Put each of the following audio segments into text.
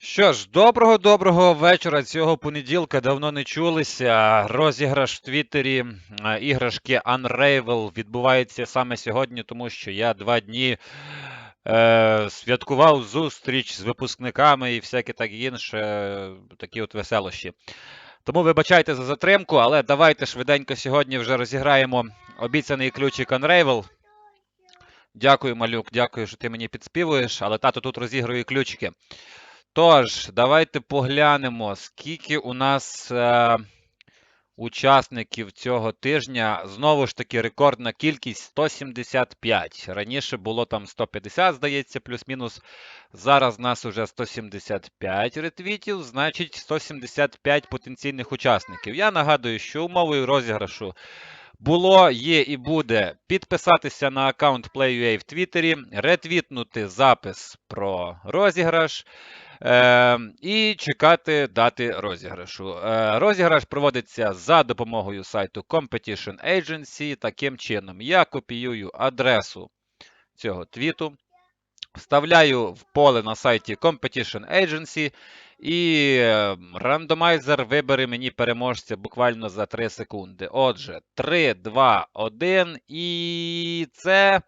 Що ж, доброго доброго вечора цього понеділка. Давно не чулися. Розіграш в Твіттері іграшки Unravel відбувається саме сьогодні, тому що я два дні е, святкував зустріч з випускниками і всяке так інше, такі от веселощі. Тому вибачайте за затримку, але давайте швиденько сьогодні вже розіграємо обіцяний ключик Unravel. Дякую, малюк, дякую, що ти мені підспівуєш, але тато тут розігрує ключики. Тож, давайте поглянемо, скільки у нас е, учасників цього тижня. Знову ж таки, рекордна кількість 175. Раніше було там 150, здається, плюс-мінус. Зараз нас уже 175 ретвітів, значить 175 потенційних учасників. Я нагадую, що умовою розіграшу було, є і буде підписатися на аккаунт PlayUA в Твіттері, ретвітнути запис про розіграш. Е, і чекати дати розіграшу. Е, розіграш проводиться за допомогою сайту Competition Agency. Таким чином, я копіюю адресу цього твіту, вставляю в поле на сайті Competition Agency, і е, рандомайзер вибере мені переможця буквально за 3 секунди. Отже, 3, 2, 1. І це.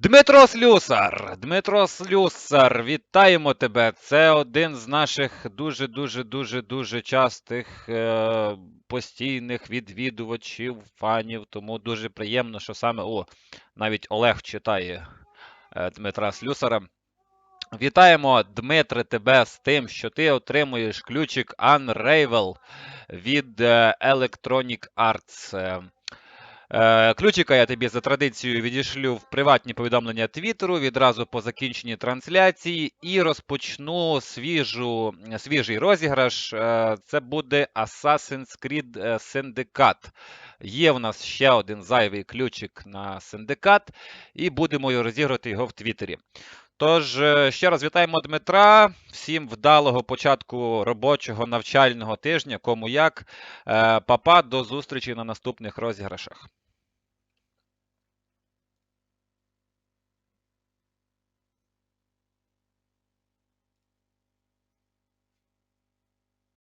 Дмитро Слюсар, Дмитро Слюсар, вітаємо тебе. Це один з наших дуже дуже дуже дуже частих е, постійних відвідувачів, фанів. Тому дуже приємно, що саме о, навіть Олег читає е, Дмитра Слюсара. Вітаємо, Дмитре, тебе з тим, що ти отримуєш ключик Unravel від е, Electronic Arts. Е, Е, Ключика я тобі за традицією відішлю в приватні повідомлення Твіттеру відразу по закінченні трансляції і розпочну свіжу, свіжий розіграш. Це буде Assassin's Creed Syndicate. Є в нас ще один зайвий ключик на синдикат, і будемо й розіграти його в Твіттері. Тож, е, ще раз вітаємо Дмитра. Всім вдалого початку робочого навчального тижня. Кому як. Е, Папа, до зустрічі на наступних розіграшах.